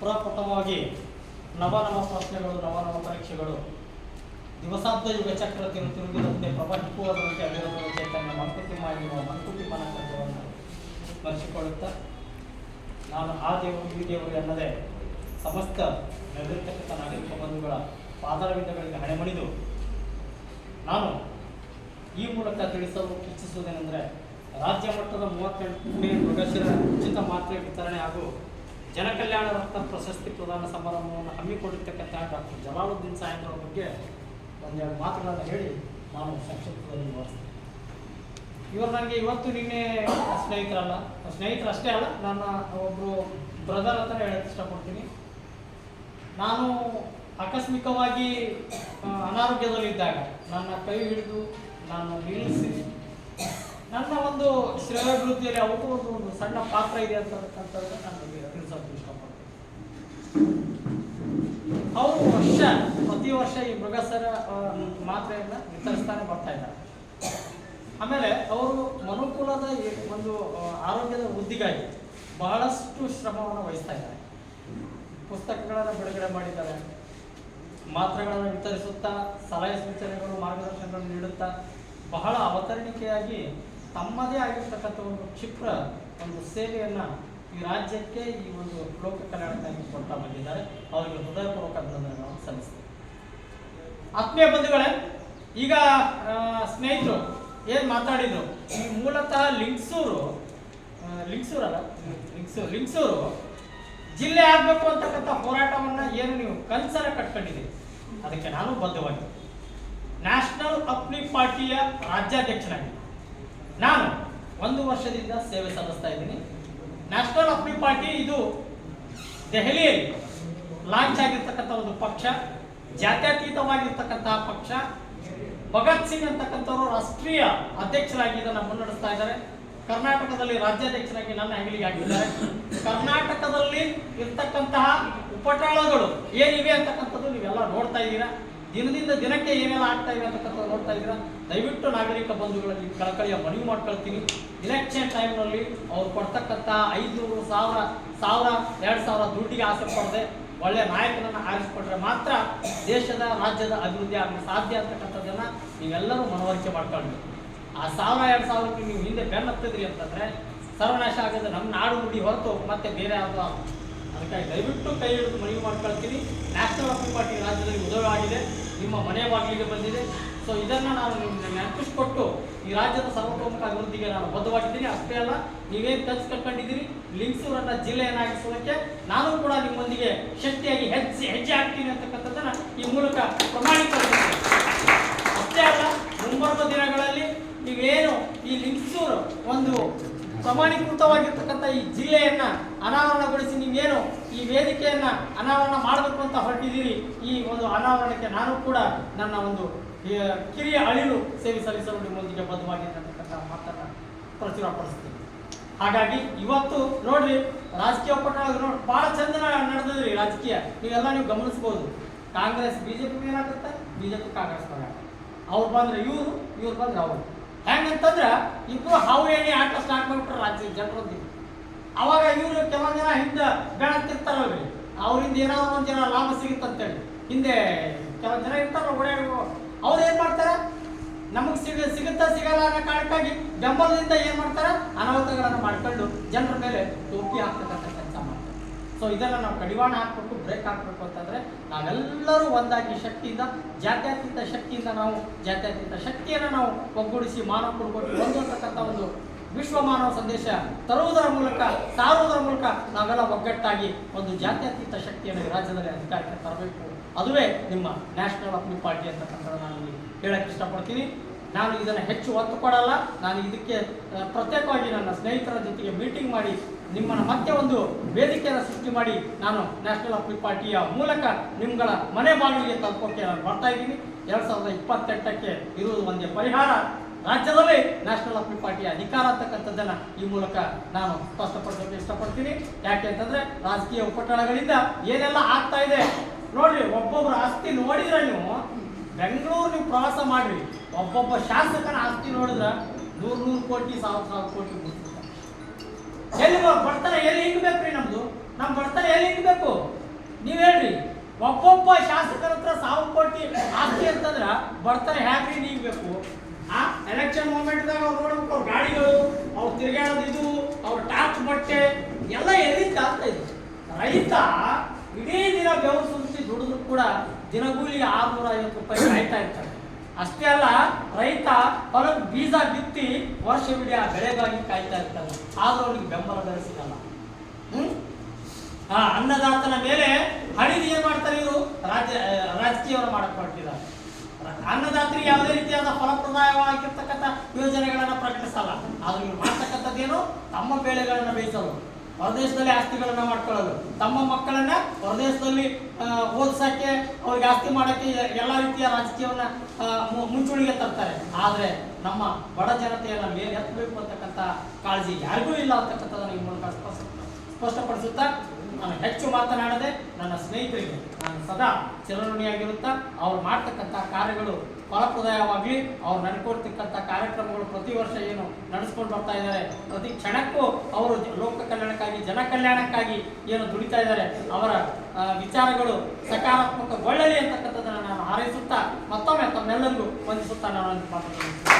ಪ್ರಪ್ರಥಮವಾಗಿ ನವನವ ಪ್ರಶ್ನೆಗಳು ನವನವ ಪರೀಕ್ಷೆಗಳು. ದಿವಸಾಂತ ಯುಗ ಚಕ್ರ ತಿರು ತಿರುಗಿದಂತೆ ಪ್ರಪಂಚಕ್ಕೂವದಂತೆ ಅಭಿವೃದ್ಧಿ ತನ್ನ ಮಂಕುತಿಮ್ಮ ಎನ್ನುವ ಮಂಕುತಿಮ್ಮನ ಕಥೆಯನ್ನು ಸ್ಮರಿಸಿಕೊಳ್ಳುತ್ತಾ, ನಾನು ಆ ದೇವರು, ಈ ದೇವರು ಎನ್ನದೆ ಸಮಸ್ತ ನೆರೆದಿರ್ತಕ್ಕಂಥ ನಾಗರಿಕ ಬಂಧುಗಳ ಪಾದರವಿಂದಗಳಿಗೆ ಹಣೆ ಮಣಿದು ನಾನು ಈ ಮೂಲಕ ತಿಳಿಸಲು ಇಚ್ಛಿಸುವುದೇನೆಂದರೆ, ರಾಜ್ಯ ಮಟ್ಟದ ಮೂವತ್ತೆಂಟು ಮೃಗಶಿರ ಉಚಿತ ಮಾತ್ರೆ ವಿತರಣೆ ಹಾಗೂ ಜನಕಲ್ಯಾಣ ರತ್ನ ಪ್ರಶಸ್ತಿ ಪ್ರದಾನ ಸಮಾರಂಭವನ್ನು ಹಮ್ಮಿಕೊಂಡಿರ್ತಕ್ಕಂಥ ಡಾಕ್ಟರ್ ಜಲಾಲುದ್ದೀನ್ ಅವರ ಬಗ್ಗೆ ಒಂದೆರಡು ಮಾತುಗಳನ್ನು ಹೇಳಿ ನಾನು ಸಂಕ್ಷಿಪ್ತದಲ್ಲಿ ವಿವರಿಸ್ತೇನೆ. ಇವರು ನನಗೆ ಇವತ್ತು ನಿನ್ನೆ ಸ್ನೇಹಿತರಲ್ಲ ಸ್ನೇಹಿತರು ಅಷ್ಟೇ ಅಲ್ಲ, ನನ್ನ ಒಬ್ಬರು ಬ್ರದರ್ ಅಂತ ಹೇಳಕ್ಕೆ ಇಷ್ಟಪಡ್ತೀನಿ. ನಾನು ಆಕಸ್ಮಿಕವಾಗಿ ಅನಾರೋಗ್ಯದಲ್ಲಿದ್ದಾಗ ನನ್ನ ಕೈ ಹಿಡಿದು ನಾನು ನಿಲ್ಲಿಸಿ ನನ್ನ ಒಂದು ಶ್ರೇಯಾಭಿವೃದ್ಧಿಯಲ್ಲಿ ಅವಕ್ಕೂ ಒಂದು ಸಣ್ಣ ಪಾತ್ರ ಇದೆ ಅಂತಕ್ಕಂಥದ್ದು ನಾನು ನಿಮಗೆ ತಿಳಿಸೋಕೆ ಇಷ್ಟಪಡ್ತೀನಿ ಅವರು ವರ್ಷ ಪ್ರತಿ ವರ್ಷ ಈ ಮೃಗಸರ ಮಾತ್ರೆಯನ್ನ ವಿತರಿಸ್ತಾನೆ ಬರ್ತಾ ಇದ್ದಾರೆ. ಆಮೇಲೆ ಅವರು ಮನುಕುಲದ ಒಂದು ಆರೋಗ್ಯದ ವೃದ್ಧಿಗಾಗಿ ಬಹಳಷ್ಟು ಶ್ರಮವನ್ನು ವಹಿಸ್ತಾ ಇದ್ದಾರೆ. ಪುಸ್ತಕಗಳನ್ನು ಬಿಡುಗಡೆ ಮಾಡಿದ್ದಾರೆ. ಮಾತ್ರೆಗಳನ್ನು ವಿತರಿಸುತ್ತಾ, ಸಲಹೆ ಸೂಚನೆಗಳು, ಮಾರ್ಗದರ್ಶನಗಳನ್ನು ನೀಡುತ್ತಾ, ಬಹಳ ಅವತರಣಿಕೆಯಾಗಿ ತಮ್ಮದೇ ಆಗಿರ್ತಕ್ಕಂಥ ಒಂದು ಕ್ಷಿಪ್ರ ಒಂದು ಸೇವೆಯನ್ನು ಈ ರಾಜ್ಯಕ್ಕೆ ಈ ಒಂದು ಲೋಕ ಕಲ್ಯಾಣಕ್ಕಾಗಿ ಕೊಡ್ತಾ ಬಂದಿದ್ದಾರೆ. ಅವರಿಗೆ ಹೃದಯಪೂರ್ವಕ ಅಭಿನಂದನೆಗಳನ್ನು ಸಲ್ಲಿಸ್ತೀನಿ. ಆತ್ಮೀಯ ಬಂಧುಗಳೇ, ಈಗ ಸ್ನೇಹಿತರು ಏನು ಮಾತಾಡಿದ್ರು? ಈ ಮೂಲತಃ ಲಿಂಗ್ಸೂರು ಲಿಂಗ್ಸೂರು ಅಲ್ಲ ಲಿಂಗ್ಸೂರು ಲಿಂಗ್ಸೂರು. ಜಿಲ್ಲೆ ಆಗಬೇಕು ಅಂತಕ್ಕಂಥ ಹೋರಾಟವನ್ನ ಏನು ನೀವು ಕನ್ಸರ ಕಟ್ಕೊಂಡಿದ್ದೀರಿ? ಅದಕ್ಕೆ ನಾನು ಬದ್ಧವಾಗಿ. ನ್ಯಾಷನಲ್ ಪಬ್ಲಿಕ್ ಪಾರ್ಟಿಯ ರಾಜ್ಯಾಧ್ಯಕ್ಷನಾಗಿ. ನಾನು ಒಂದು ವರ್ಷದಿಂದ ಸೇವೆ ಸಲ್ಲಿಸ್ತಾ ಇದ್ದೀನಿ. ನ್ಯಾಷನಲ್ ಪಬ್ಲಿಕ್ ಪಾರ್ಟಿ ಇದು ದೆಹಲಿಯಲ್ಲಿ ಲಾಂಚ್ ಆಗಿರ್ತಕ್ಕಂಥ ಒಂದು ಪಕ್ಷ. ಜಾತ್ಯತೀತವಾಗಿರ್ತಕ್ಕಂತಹ ಪಕ್ಷ, ಭಗತ್ ಸಿಂಗ್ ಅಂತಕ್ಕಂಥವರು ರಾಷ್ಟ್ರೀಯ ಅಧ್ಯಕ್ಷರಾಗಿ ಇದನ್ನು ಮುನ್ನಡೆಸ್ತಾ ಇದ್ದಾರೆ. ಕರ್ನಾಟಕದಲ್ಲಿ ರಾಜ್ಯಾಧ್ಯಕ್ಷರಾಗಿ ನನ್ನ ಹೆಗಲಿಗೆ ಆಗಿದ್ದಾರೆ ಕರ್ನಾಟಕದಲ್ಲಿ ಇರ್ತಕ್ಕಂತಹ ಉಪಟಳಗಳು ಏನಿವೆ ಅಂತಕ್ಕಂಥದ್ದು ನೀವೆಲ್ಲ ನೋಡ್ತಾ ಇದ್ದೀರಾ? ದಿನದಿಂದ ದಿನಕ್ಕೆ ಏನೆಲ್ಲ ಆಗ್ತಾ ಇದೆ ಅಂತಕ್ಕಂಥದ್ದು ನೋಡ್ತಾ ಇದ್ದೀರಾ? ದಯವಿಟ್ಟು ನಾಗರಿಕ ಬಂಧುಗಳಲ್ಲಿ ಕಳಕಳಿಯ ಮನವಿ ಮಾಡ್ಕೊಳ್ತೀನಿ. ಇಲೆಕ್ಷನ್ ಟೈಮ್ನಲ್ಲಿ ಅವ್ರು ಕೊಡ್ತಕ್ಕಂಥ ಐದುನೂರು ಸಾವಿರ ಸಾವಿರ, ಎರಡು ಸಾವಿರ ದುಡ್ಡಿಗೆ ಆಸೆ ಪಡದೆ. ಒಳ್ಳೆಯ ನಾಯಕರನ್ನು ಆರಿಸಿಕೊಂಡ್ರೆ ಮಾತ್ರ ದೇಶದ, ರಾಜ್ಯದ ಅಭಿವೃದ್ಧಿ ಆಗಲಿ ಸಾಧ್ಯ ಅಂತಕ್ಕಂಥದ್ದನ್ನ ನೀವೆಲ್ಲರೂ ಮನವರಿಕೆ ಮಾಡ್ಕೊಂಡು ಆ ಸಾವಿರ, ಎರಡು ಸಾವಿರಕ್ಕೆ ನೀವು ಹಿಂದೆ ಬೆನ್ನತ್ತಿದ್ರಿ ಅಂತಂದ್ರೆ ಸರ್ವನಾಶ ಆಗೋದು ನಮ್ಮ ನಾಡು ನುಡಿ ಹೊರತು ಮತ್ತೆ ಬೇರೆ ಯಾವುದೋ. ಅದಕ್ಕಾಗಿ ದಯವಿಟ್ಟು ಕೈ ಹಿಡಿದು ಮನವಿ ಮಾಡ್ಕೊಳ್ತೀನಿ. ನ್ಯಾಷನಲ್ ವರ್ಕಿಂಗ್ ಪಾರ್ಟಿ ರಾಜ್ಯದಲ್ಲಿ ಉದಯವಾಗಿದೆ ನಿಮ್ಮ ಮನೆ ಬಾಗಿಲಿಗೆ ಬಂದಿದೆ. ಸೊ ಇದನ್ನ ನಾನು ನಿಮ್ಗೆ ನೆನಪಿಸ್ಕೊಟ್ಟು ಈ ರಾಜ್ಯದ ಸರ್ವತೋಮುಖ ಅಭಿವೃದ್ಧಿಗೆ ನಾನು ಬದ್ಧವಾಗಿದ್ದೀನಿ. ಅಷ್ಟೇ ಅಲ್ಲ, ನೀವೇನು ಕಲ್ಸ್ ಕಟ್ಕೊಂಡಿದ್ದೀರಿ ಲಿಂಗ್ಸೂರನ್ನ ಜಿಲ್ಲೆಯನ್ನಾಗಿಸೋದಕ್ಕೆ ನಾನು ಶಕ್ತಿಯಾಗಿ ಹೆಜ್ಜೆ ಹೆಜ್ಜೆ ಆಗ್ತೀನಿ ಅಂತಕ್ಕಂಥದ್ದನ್ನ ಈ ಮೂಲಕ ಪ್ರಮಾಣೀಕರಿಸ್ತೀನಿ ಅಷ್ಟೇ ಅಲ್ಲ, ಮುಂಬರುವ ದಿನಗಳಲ್ಲಿ ನೀವೇನು ಈ ಲಿಂಗಸೂರು ಒಂದು ಪ್ರಮಾಣೀಕೃತವಾಗಿರ್ತಕ್ಕಂಥ ಈ ಜಿಲ್ಲೆಯನ್ನ ಅನಾವರಣಗೊಳಿಸಿ ನೀವೇನು ಈ ವೇದಿಕೆಯನ್ನ ಅನಾವರಣ ಮಾಡಬೇಕು ಅಂತ ಹೊರಟಿದ್ದೀರಿ, ಈ ಒಂದು ಅನಾವರಣಕ್ಕೆ ನಾನು ಕೂಡ ನನ್ನ ಒಂದು ಕಿರಿಯ ಅಳಿಲು ಸೇವೆ ಸಲ್ಲಿಸಲು ನಿಮ್ಮೊಂದಿಗೆ ಬದ್ಧವಾಗಿದೆ ಅಂತಕ್ಕಂಥ ಮಾತನ್ನ ಪ್ರಚುರಪಡಿಸ್ತೀನಿ ಹಾಗಾಗಿ ಇವತ್ತು ನೋಡ್ರಿ ರಾಜಕೀಯ ನೋಡಿ ಬಹಳ ಚಂದ ನಡೆದ್ರಿ ರಾಜಕೀಯ. ನೀವೆಲ್ಲ ನೀವು ಗಮನಿಸ್ಬೋದು. ಕಾಂಗ್ರೆಸ್, ಬಿಜೆಪಿ ಏನಾಗುತ್ತೆ ಬಿಜೆಪಿ, ಕಾಂಗ್ರೆಸ್ ಅವ್ರು ಬಂದ್ರೆ ಇವರು, ಇವ್ರು ಬಂದ್ರೆ ಅವರು. ಹೆಂಗಂತಂದ್ರೆ, ಇಬ್ರು ಹಾವು ಏನೇ ಆಟ ಸ್ಟಾರ್ಟ್ ಮಾಡ್ಬಿಟ್ರೆ ರಾಜ್ಯ ಜನರೊಂದಿ ಅವಾಗ ಇವರು ಕೆಲವೊಂದು ಜನ ಹಿಂದೆ ಬೆಳಕಿರ್ತಾರಲ್ರಿ ಅವರಿಂದ ಏನಾದ್ರು ಒಂದು ಜನ ಲಾಭ ಸಿಗುತ್ತಂತೇಳಿ. ಹಿಂದೆ ಕೆಲವೊಂದು ಜನ ಇರ್ತಾರ ಓಡಾಡಿ ಅವ್ರು ಏನ್ ಮಾಡ್ತಾರೆ? ನಮಗೆ ಸಿಗ, ಸಿಗುತ್ತಾ ಸಿಗಲ್ಲ ಅನ್ನೋ ಕಾರಣಕ್ಕಾಗಿ ಬೆಂಬಲದಿಂದ ಏನ್ ಮಾಡ್ತಾರೆ? ಅನಾಹುತಗಳನ್ನು ಮಾಡ್ಕೊಂಡು ಜನರ ಮೇಲೆ ಟೋಪಿ ಹಾಕ್ತಕ್ಕಂಥ ಕೆಲಸ ಮಾಡ್ತಾರೆ. ಸೊ ಇದನ್ನ ನಾವು ಕಡಿವಾಣ ಹಾಕ್ಬೇಕು ಬ್ರೇಕ್ ಹಾಕ್ಬೇಕು ಅಂತಂದ್ರೆ ನಾವೆಲ್ಲರೂ ಒಂದಾಗಿ ಶಕ್ತಿಯಿಂದ, ಜಾತ್ಯತೀತ ಶಕ್ತಿಯಿಂದ ನಾವು, ಜಾತ್ಯತೀತ ಶಕ್ತಿಯನ್ನು ನಾವು ಒಗ್ಗೂಡಿಸಿ ಮಾನವ ಕೊಡ್ಕೊಂಡು ಹೊಂದಿರತಕ್ಕಂಥ ಒಂದು ವಿಶ್ವ ಮಾನವ ಸಂದೇಶ ತರುವುದರ ಮೂಲಕ, ಸಾರುವುದರ ಮೂಲಕ ನಾವೆಲ್ಲ ಒಗ್ಗಟ್ಟಾಗಿ ಒಂದು ಜಾತ್ಯತೀತ ಶಕ್ತಿಯನ್ನು ರಾಜ್ಯದಲ್ಲಿ ಅಧಿಕಾರಕ್ಕೆ ತರಬೇಕು. ಅದುವೇ ನಿಮ್ಮ ನ್ಯಾಷನಲ್ ಅಪ್ಲಿ ಪಾರ್ಟಿ ಅಂತಕ್ಕಂಥ ನಾನು ಹೇಳಕ್ಕೆ ಇಷ್ಟಪಡ್ತೀನಿ. ನಾನು ಇದನ್ನು ಹೆಚ್ಚು ಒತ್ತು ಕೊಡಲ್ಲ. ನಾನು ಇದಕ್ಕೆ ಪ್ರತ್ಯೇಕವಾಗಿ ನನ್ನ ಸ್ನೇಹಿತರ ಜೊತೆಗೆ ಮೀಟಿಂಗ್ ಮಾಡಿ, ನಿಮ್ಮನ್ನು ಮತ್ತೆ ಒಂದು ವೇದಿಕೆಯನ್ನು ಸೃಷ್ಟಿ ಮಾಡಿ, ನಾನು ನ್ಯಾಷನಲ್ ಅಪ್ಲಿಕ್ ಪಾರ್ಟಿಯ ಮೂಲಕ ನಿಮ್ಗಳ ಮನೆ ಬಾಗಿಲಿಗೆ ತಲುಪೋಕೆ ನಾನು ಬರ್ತಾ ಇದ್ದೀನಿ. ಎರಡು ಸಾವಿರದ ಇಪ್ಪತ್ತೆಂಟಕ್ಕೆ ಇರುವುದು ಒಂದೇ ಪರಿಹಾರ. ರಾಜ್ಯದಲ್ಲಿ ನ್ಯಾಷನಲ್ ಅಪ್ಲಿಕ್ ಪಾರ್ಟಿಯ ಅಧಿಕಾರ ಅಂತಕ್ಕಂಥದ್ದನ್ನು ಈ ಮೂಲಕ ನಾನು ಸ್ಪಷ್ಟಪಡಿಸೋಕೆ ಇಷ್ಟಪಡ್ತೀನಿ. ಯಾಕೆ ಅಂತಂದರೆ ರಾಜಕೀಯ ಉಪಟಳಗಳಿಂದ ಏನೆಲ್ಲ ಆಗ್ತಾ ಇದೆ, ನೋಡ್ರಿ ಒಬ್ಬೊಬ್ಬರ ಆಸ್ತಿ ನೋಡಿದ್ರೆ ನೀವು ಬೆಂಗಳೂರು ನೀವು ಪ್ರವಾಸ ಮಾಡ್ರಿ. ಒಬ್ಬೊಬ್ಬ ಶಾಸಕನ ಆಸ್ತಿ ನೋಡಿದ್ರೆ ನೂರು ನೂರು ಕೋಟಿ, ಸಾವಿರ ಸಾವಿರ ಕೋಟಿ ಎಲ್ಲಿ ಬರ್ತಾರೆ ಎಲ್ಲಿ ಹಿಂಗ್ಬೇಕ್ರಿ ನಮ್ದು? ನಮ್ಮ ಬರ್ತಾರೆ ಎಲ್ಲಿ ಹಿಂಗ್ಬೇಕು ನೀವ್ ಹೇಳ್ರಿ. ಒಬ್ಬೊಬ್ಬ ಶಾಸಕರ ಹತ್ರ ಸಾವಿರ ಕೋಟಿ ಆಸ್ತಿ ಅಂತಂದ್ರ ಬರ್ತಾರೆ ಹ್ಯಾಪಿ ನೀಗ್ಬೇಕು ಆ ಎಲೆಕ್ಷನ್ ಮೂಮೆಂಟ್ದಾಗ ಅವ್ರು ನೋಡ್ಬೇಕು, ಅವ್ರ ಗಾಡಿಗಳು, ಅವ್ರು ತಿರುಗಾಡೋದು ಇದು, ಅವ್ರ ಟಾಪ್ ಬಟ್ಟೆ, ಎಲ್ಲ ಎಲ್ಲಿ ಆಗ್ತಾ ಇದೆ? ರೈತ ಇಡೀ ದಿನ ಬೆವರು ಸುರಿಸಿ ದುಡಿದ್ರು ಕೂಡ ದಿನಗೂಲಿಗೆ ಆರ್ನೂರ ಐವತ್ತು ರೂಪಾಯಿ ಕಾಯ್ತಾ ಇರ್ತಾರೆ ಅಷ್ಟೇ ಅಲ್ಲ, ರೈತ ಹೊಲಕ್ಕೆ ಬೀಜ ಬಿತ್ತಿ ವರ್ಷವಿಡೀ ಆ ಬೆಳೆಗಾಗಿ ಕಾಯ್ತಾ ಇರ್ತಾರೆ ಆದ್ರೂ ಅವ್ರಿಗೆ ಬೆಂಬಲ ಬೆಲೆ ಸಿಗಲ್ಲ. ಹ್ಮ್? ಆ, ಅನ್ನದಾತನ ಮೇಲೆ ಹಣಿದು ಏನ್ ಮಾಡ್ತಾರೆ ಇವರು? ರಾಜ್ಯ ರಾಜಕೀಯವನ್ನು ಮಾಡಕ್ ಹೊರಟಿದ್ದಾರೆ. ಅನ್ನದಾತರಿಗೆ ಯಾವುದೇ ರೀತಿಯಾದ ಫಲಪ್ರದಾಯವಾಗಿರ್ತಕ್ಕಂಥ ಯೋಜನೆಗಳನ್ನ ಪ್ರಕಟಿಸಲ್ಲ. ಆದ್ರೆ ಇವ್ರು ಮಾಡ್ತಕ್ಕಂಥದ್ದೇನು? ತಮ್ಮ ಬೆಳೆಗಳನ್ನ ಬೇಯಿಸಲು ಹೊರದೇಶದಲ್ಲಿ ಆಸ್ತಿಗಳನ್ನ ಮಾಡ್ಕೊಳ್ಳೋದು. ತಮ್ಮ ಮಕ್ಕಳನ್ನ ಹೊರದೇಶದಲ್ಲಿ ಓದಿಸೋಕ್ಕೆ, ಅವ್ರಿಗೆ ಆಸ್ತಿ ಮಾಡಕ್ಕೆ ಎಲ್ಲ ರೀತಿಯ ರಾಜಕೀಯವನ್ನ ಮುಂಚೂಣಿಗೆ ತರ್ತಾರೆ. ಆದರೆ ನಮ್ಮ ಬಡ ಜನತೆಯನ್ನ ಮೇಲೆ ಎತ್ತಬೇಕು ಅಂತಕ್ಕಂಥ ಕಾಳಜಿ ಯಾರಿಗೂ ಇಲ್ಲ ಅಂತಕ್ಕಂಥದ್ದನ್ನ ಈ ಮೂಲಕ ಸ್ಪಷ್ಟ, ಸ್ಪಷ್ಟಪಡಿಸುತ್ತಾ ನಾನು ಹೆಚ್ಚು ಮಾತನಾಡದೆ ನನ್ನ ಸ್ನೇಹಿತರಿಗೆ ನಾನು ಸದಾ ಚಿರಋಣಿಯಾಗಿರುತ್ತಾ ಅವ್ರು ಮಾಡ್ತಕ್ಕಂಥ ಕಾರ್ಯಗಳು ಫಲಪ್ರದಾಯವಾಗಲಿ ಅವ್ರು ನಡ್ಕೊಡ್ತಕ್ಕಂಥ ಕಾರ್ಯಕ್ರಮಗಳು ಪ್ರತಿ ವರ್ಷ ಏನು ನಡೆಸ್ಕೊಂಡು ಬರ್ತಾ ಇದ್ದಾರೆ ಪ್ರತಿ ಕ್ಷಣಕ್ಕೂ ಅವರು ಲೋಕ ಕಲ್ಯಾಣಕ್ಕಾಗಿ, ಜನ ಕಲ್ಯಾಣಕ್ಕಾಗಿ ಏನು ದುಡಿತಾ ಇದ್ದಾರೆ ಅವರ ವಿಚಾರಗಳು ವಿಚಾರಗಳು ಸಕಾರಾತ್ಮಕಗೊಳ್ಳಲಿ ಅಂತಕ್ಕಂಥದ್ದನ್ನು ನಾನು ಹಾರೈಸುತ್ತಾ ಮತ್ತೊಮ್ಮೆ ತಮ್ಮೆಲ್ಲರಿಗೂ ವಂದಿಸುತ್ತಾ ನಾನು ಮಾತನಾಡುತ್ತೇನೆ.